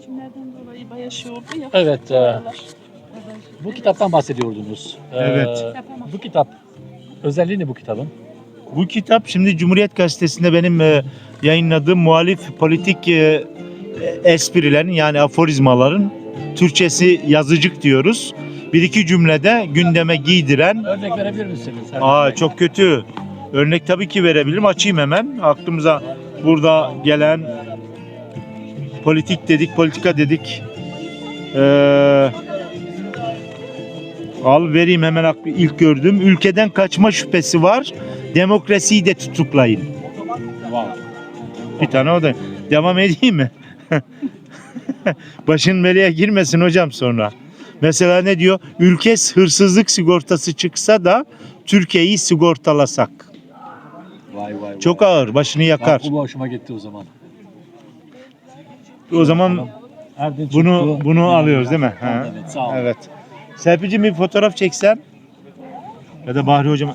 seçimlerden dolayı bayağı şey oldu ya. Evet, e, bu kitaptan bahsediyordunuz. Ee, Evet. Bu kitap, özelliği ne bu kitabın? Bu kitap şimdi Cumhuriyet Gazetesi'nde benim e, yayınladığım muhalif politik e, esprilerin yani aforizmaların Türkçesi yazıcık diyoruz. Bir iki cümlede gündeme giydiren Örnek verebilir misiniz? Aa çok kötü. Örnek tabii ki verebilirim. Açayım hemen. Aklımıza burada gelen politik dedik, politika dedik. Ee, al vereyim hemen ilk gördüm. Ülkeden kaçma şüphesi var. Demokrasiyi de tutuklayın. Wow. Bir tane o da. Devam edeyim mi? Başın belaya girmesin hocam sonra. Mesela ne diyor? Ülke hırsızlık sigortası çıksa da Türkiye'yi sigortalasak. Vay vay vay. Çok ağır, başını yakar. Bak, bu hoşuma gitti o zaman. O zaman Erdinç bunu Utku, bunu alıyoruz değil mi? Evet, sağ olun. Evet. Serpil'cim bir fotoğraf çeksen ya da Bahri hocam